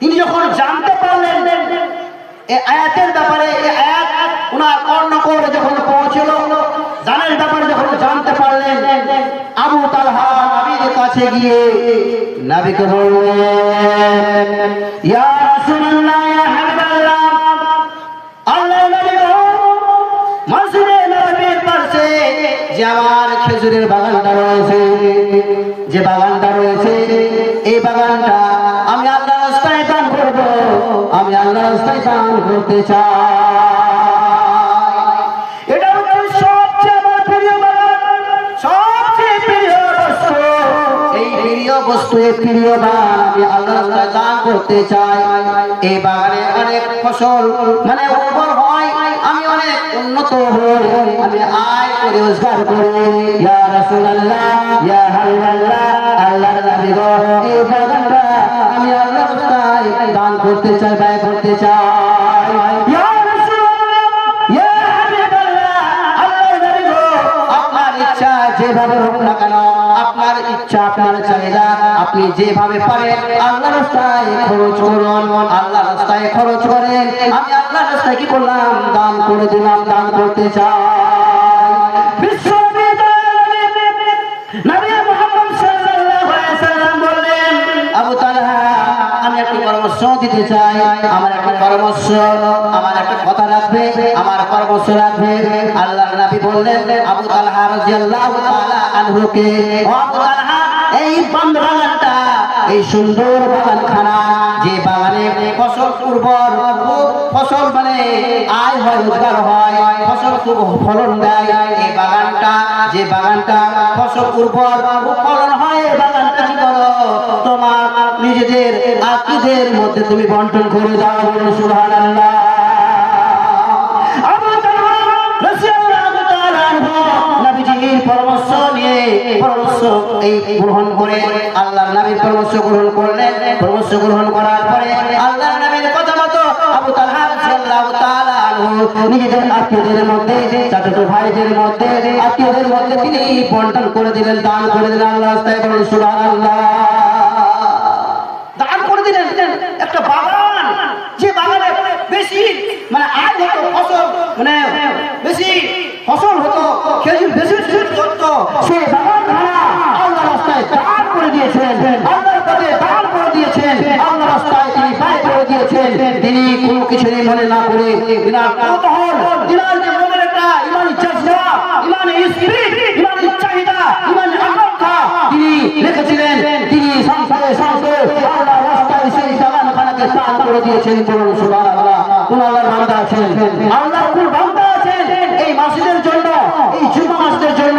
তিনি যখন জানতে পারলেন আয়াতের ব্যাপারে এই আয়াত কর্ণকোর যখন পৌঁছলো, জানের ব্যাপারে যখন জানতে পারলেন, আবু তালহা কাছে গিয়ে নবীকে ইয়া আল্লাহ আমার খেজুরের বাগানটা রয়েছে যে বাগানটা রয়েছে, এই বাগানটা আমি আল্লাহ রাস্তায় দান করব। আমি আল্লাহ রাস্তায় দান করতে চাই। এটা হচ্ছে সবচেয়ে আমার প্রিয় বাগান, সবচেয়ে প্রিয় বস্তু, এই প্রিয় বস্তু, এই প্রিয় বাগান আমি আল্লাহ রাস্তায় দান করতে চাই। এই বাগানে অনেক ফসল মানে অনেক উন্নত হই আমি আয় করে রোজগার করি ইয়া রাসূলুল্লাহ, ইয়া হাবিবাল্লাহ, আল্লাহর নবী গো। এই বাগানটা আমি আল্লাহ রাস্তায় দান করতে চাই, ব্যয় করতে চাই। যেভাবে পারেন আল্লাহ রাস্তায় খরচ করুন। আল্লাহ রাস্তায় খরচ করেন। আমি আল্লাহ রাস্তায় কি করলাম? দান করে দিলাম, দান করতে চাই। আমার একটা পরামর্শ, আমার একটা কথা রাখবে, আমার রাখবে। আল্লাহর নবী বললেন, আবু তালহা রাদিয়াল্লাহু তাআলা আনহুকে এই এই সুন্দর বাগানখানা যে বাগানে ফসল উর্বর, ফসল মানে আয় হয়, রোজগার হয়, ফসল খুব ফলন দেয়। এই বাগানটা, যে বাগানটা ফসল উর্বর ফলন হয় বাগানটা কি করো তোমার নিজেদের আত্মীয়দের মধ্যে তুমি বন্টন করে দাও সুহান সুবহানাল্লাহ। পরামর্শ এই গ্রহণ করে, আল্লাহর নবীর পরামর্শ গ্রহণ করলেন পরামর্শ গ্রহণ করার পরে আল্লাহর নবীর কথা মতো আবু নিজেদের আত্মীয়দের মধ্যে, চাচাতো ভাইদের মধ্যে, আত্মীয়দের মধ্যে তিনি বন্টন করে দিলেন, দান করে দিলেন আল্লাহ রাস্তায় বলুন সুবহানাল্লাহ। দান করে দিলেন। একটা বাগান, যে বাগানে বেশি মানে আয় হতো, ফসল মানে বেশি ফসল হতো, খেজুর বেশি সেই বাগান আল্লাহ রাস্তায় দান করে দিয়েছেন। আল্লাহর পথে দান করে দিয়েছেন। আল্লাহ রাস্তায় তিনি ব্যয় করে দিয়েছেন। তিনি কোনো কিছু মনে না করে দিনার কৌতূহল দিনার যে মনের একটা ইমানি জজবা ইমানি স্পিরিট, ইমানি চাহিদা ইমানি আকাঙ্ক্ষা তিনি রেখেছিলেন। তিনি সংসারে সংসারে আল্লাহ রাস্তায় সেই বাগানখানাকে দান করে দিয়েছেন। বলুন সুবহানাল্লাহ। কোন আল্লাহর বান্দা আছেন। আল্লাহর কোন বান্দা আছেন। এই মাসিদের জন্য এই জুমা মাসিদের জন্য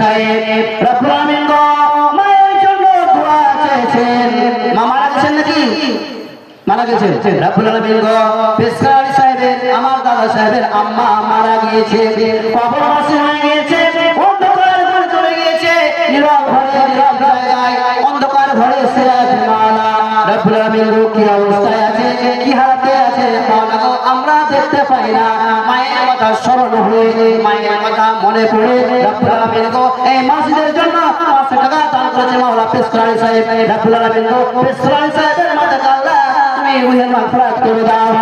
সাহেব মায়ের জন্য নাকি মারা গেছেন রব্বুল আমিন গো ফেসকারি সাহেবের আমার দাদা সাহেবের আম্মা মারা গিয়েছে অন্ধকার ঘরে চলে গিয়েছে অন্ধকার ঘরে আছে কি অবস্থায় আছে আমরা দেখতে পাই না। কথা স্মরণ হয়ে মায়ের কথা মনে পড়ে। রব্বুল আলামিন গো, এই মসজিদের জন্য 500 টাকা দান করেছে মাওলা পেশরানি সাহেব। রব্বুল সাহেবের মাঝে আল্লাহ তুমি করে দাও।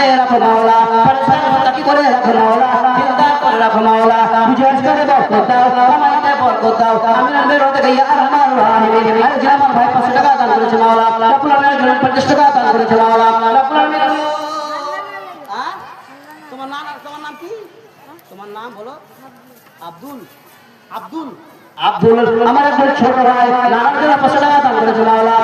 ইমানত হারাতে রাখো মাওলা পরেশান তাকি করে রাখো মাওলা চিন্তা করে রাখো মাওলা বিজয় করে বরকত দাও কামাইতে বরকত দাও। আমি না বের হতে গিয়ে আর আমার রাহিমিন আর যে আমার ভাই 500 টাকা দান করেছে মাওলা রব্বুল আলামিন জন্য 50 টাকা দান করেছে মাওলা। রব্বুল আলামিন হ্যাঁ? তোমার নাম তোমার নাম কি? তোমার নাম বলো আব্দুল। আব্দুল। আব্দুল। আমার একজন ছোট ভাই নানার জন্য পাঁচশো টাকা দান করেছে মাওলা।